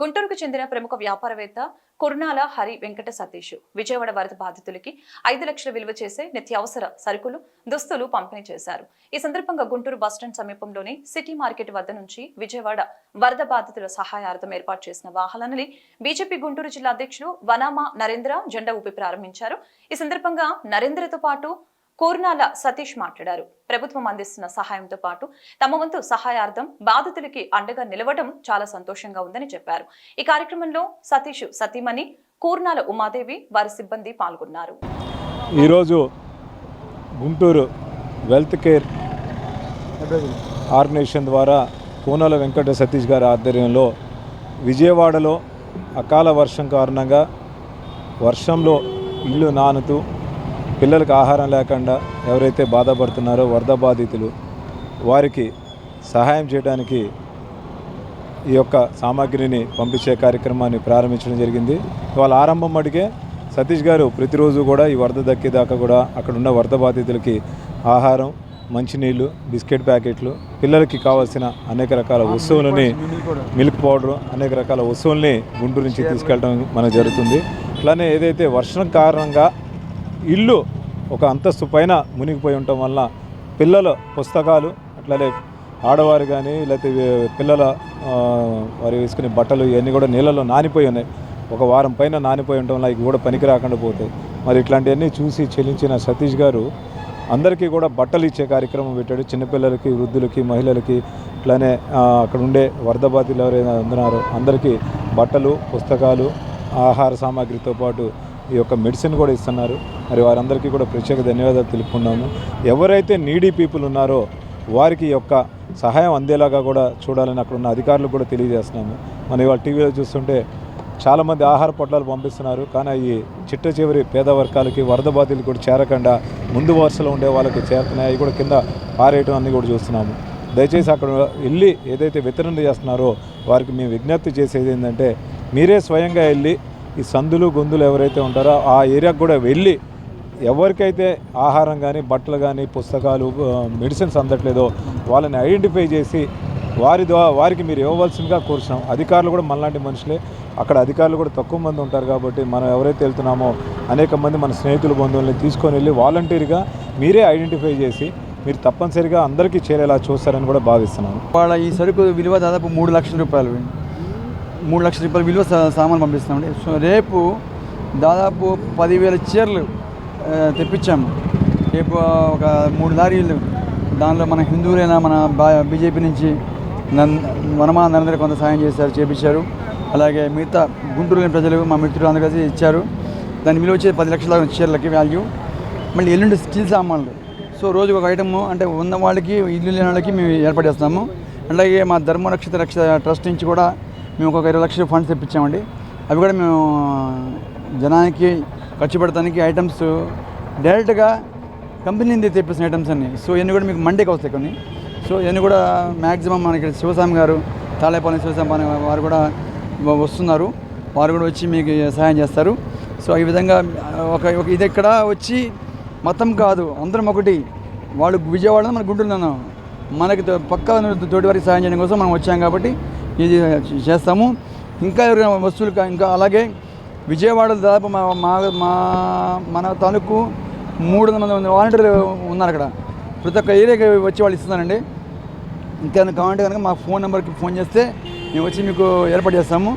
గుంటూరుకు చెందిన ప్రముఖ వ్యాపారవేత్త కుర్నాల హరి వెంకట సతీష్ విజయవాడ వరద బాధితులకి ఐదు లక్షల విలువ చేసే నిత్యావసర సరుకులు దుస్తులు పంపిణీ చేశారు. ఈ సందర్భంగా గుంటూరు బస్టాండ్ సమీపంలోని సిటీ మార్కెట్ వద్ద నుంచి విజయవాడ వరద బాధితుల సహాయార్థం ఏర్పాటు చేసిన వాహనాన్ని బీజేపీ గుంటూరు జిల్లా అధ్యక్షుడు వనామా నరేంద్ర జెండా ఊపి ప్రారంభించారు. ఈ సందర్భంగా నరేంద్రతో పాటు కూర్నాల సతీష్ మాట్లాడారు. ప్రభుత్వం అందిస్తున్న సహాయంతో పాటు తమ వంతు సహాయార్థం బాధితులకి అండగా నిలవడం చాలా సంతోషంగా ఉందని చెప్పారు. ఈ కార్యక్రమంలో సతీష్ సతీమణి కూర్నాల ఉమాదేవి వారి సిబ్బంది పాల్గొన్నారు. ఈరోజు గుంటూరు వెల్త్ కేర్ ఆర్గనైజేషన్ ద్వారా కూనాల వెంకట సతీష్ గారి ఆధ్వర్యంలో విజయవాడలో అకాల వర్షం కారణంగా వర్షంలో ఇల్లు నానుతూ పిల్లలకు ఆహారం లేకుండా ఎవరైతే బాధపడుతున్నారో వరద బాధితులు వారికి సహాయం చేయడానికి ఈ యొక్క సామాగ్రిని పంపించే కార్యక్రమాన్ని ప్రారంభించడం జరిగింది. వాళ్ళ ఆరంభం అడిగే సతీష్ గారు ప్రతిరోజు కూడా ఈ వరద దక్కేదాకా కూడా అక్కడ ఉన్న వరద బాధితులకి ఆహారం మంచినీళ్ళు బిస్కెట్ ప్యాకెట్లు పిల్లలకి కావాల్సిన అనేక రకాల వస్తువులని మిల్క్ పౌడర్ అనేక రకాల వస్తువుల్ని గుంటూరు నుంచి తీసుకెళ్ళడం మనకు జరుగుతుంది. అలానే ఏదైతే వర్షం కారణంగా ఇల్లు ఒక అంతస్తు పైన మునిగిపోయి ఉండటం వల్ల పిల్లల పుస్తకాలు అట్లనే ఆడవారు కానీ లేకపోతే పిల్లల వారు వేసుకునే బట్టలు ఇవన్నీ కూడా నీళ్ళలో నానిపోయి ఉన్నాయి. ఒక వారం పైన నానిపోయి ఉండటం వల్ల ఇవి కూడా పనికి రాకుండా పోతాయి. మరి ఇట్లాంటివన్నీ చూసి చెల్లించిన సతీష్ గారు అందరికీ కూడా బట్టలు ఇచ్చే కార్యక్రమం పెట్టాడు. చిన్నపిల్లలకి వృద్ధులకి మహిళలకి ఇట్లానే అక్కడ ఉండే వరద బాధితులు ఎవరైనా ఉన్నారో అందరికీ బట్టలు పుస్తకాలు ఆహార సామాగ్రితో పాటు ఈ యొక్క మెడిసిన్ కూడా ఇస్తున్నారు. మరి వారందరికీ కూడా ప్రత్యేక ధన్యవాదాలు తెలుపుకున్నాము ఎవరైతే నీడీ పీపుల్ ఉన్నారో వారికి యొక్క సహాయం అందేలాగా కూడా చూడాలని అక్కడ ఉన్న అధికారులు కూడా తెలియజేస్తున్నాము. మనం ఇవాళ టీవీలో చూస్తుంటే చాలామంది ఆహార పొట్లాలు పంపిస్తున్నారు. కానీ ఈ చిట్ట చివరి పేద వర్గాలకి వరద బాధితులు కూడా చేరకుండా ముందు వరుసలో ఉండే వాళ్ళకి చేరుతున్నాయి. అవి కూడా కింద పారేయటం అన్నీ కూడా చూస్తున్నాము. దయచేసి అక్కడ వెళ్ళి ఏదైతే వితరణ చేస్తున్నారో వారికి మేము విజ్ఞప్తి చేసేది ఏంటంటే మీరే స్వయంగా వెళ్ళి ఈ సందులు గొంతులు ఎవరైతే ఉంటారో ఆ ఏరియాకు కూడా వెళ్ళి ఎవరికైతే ఆహారం కానీ బట్టలు కానీ పుస్తకాలు మెడిసిన్స్ అందట్లేదో వాళ్ళని ఐడెంటిఫై చేసి వారి ద్వారా వారికి మీరు ఇవ్వవలసిందిగా కోరుచున్నాం. అధికారులు కూడా మనలాంటి మనుషులే. అక్కడ అధికారులు కూడా తక్కువ మంది ఉంటారు కాబట్టి మనం ఎవరైతే వెళ్తున్నామో అనేక మంది మన స్నేహితులు బంధువుల్ని తీసుకొని వెళ్ళి వాలంటీర్గా మీరే ఐడెంటిఫై చేసి మీరు తప్పనిసరిగా అందరికీ చేరేలా చూస్తారని కూడా భావిస్తున్నాను. వాళ్ళ ఈ సరుకు విలువ దాదాపు మూడు లక్షల రూపాయలు. మూడు లక్షల రూపాయల విలువ సామాన్లు సామాన్ పంపిస్తామండి. సో రేపు దాదాపు పదివేల చీరలు తెప్పించాము. రేపు ఒక మూడు లారీలు దానిలో మన హిందువులైన మన బా బీజేపీ నుంచి నన్ వనమా నరేంద్ర కొంత సాయం చేశారు చేపించారు. అలాగే మిగతా గుంటూరులోని ప్రజలు మా మిత్రులు అందరూ కలిసి ఇచ్చారు. దాని విలువ వచ్చేది పది లక్షల చీరలకి వాల్యూ మళ్ళీ ఎల్లుండి స్టీల్ సామాన్లు. సో రోజుకు ఒక ఐటమ్ అంటే ఉన్న వాళ్ళకి ఇల్లు లేని వాళ్ళకి మేము ఏర్పాటు చేస్తాము అలాగే మా ధర్మరక్షిత రక్ష ట్రస్ట్ నుంచి కూడా మేము ఒక ఇరవై లక్షల ఫండ్స్ తెప్పించామండి. అవి కూడా మేము జనానికి ఖర్చు పెడతానికి ఐటమ్స్ డైరెక్ట్గా కంపెనీ నుండి తెప్పిస్తున్న ఐటమ్స్ అన్ని. సో ఇవన్నీ కూడా మీకు మండేకి వస్తాయి కొన్ని. సో ఇవన్నీ కూడా మ్యాక్సిమం మనకి శివస్వామి గారు తాళేపాలెం శివస్వామి వారు కూడా వస్తున్నారు. వారు కూడా వచ్చి మీకు సహాయం చేస్తారు. సో ఈ విధంగా ఒక ఇది ఇక్కడ వచ్చి మతం కాదు అందరం ఒకటి. వాళ్ళు విజయవాడ మన గుంటూరులో మనకి పక్కా పక్క తోటి వారికి సహాయం చేయడం కోసం మనం వచ్చాం కాబట్టి ఇది చేస్తాము. ఇంకా ఎవరైనా వస్తువులు ఇంకా అలాగే విజయవాడలో దాదాపు మా మా మా మన తాలూకు మూడు వందల మంది వాలంటీర్లు ఉన్నారు అక్కడ. ప్రతి ఒక్క ఏరియాకి వచ్చి వాళ్ళు ఇస్తున్నారండి. ఇంకా కావాలంటే కనుక మా ఫోన్ నెంబర్కి ఫోన్ చేస్తే మేము వచ్చి మీకు ఏర్పాటు చేస్తాము.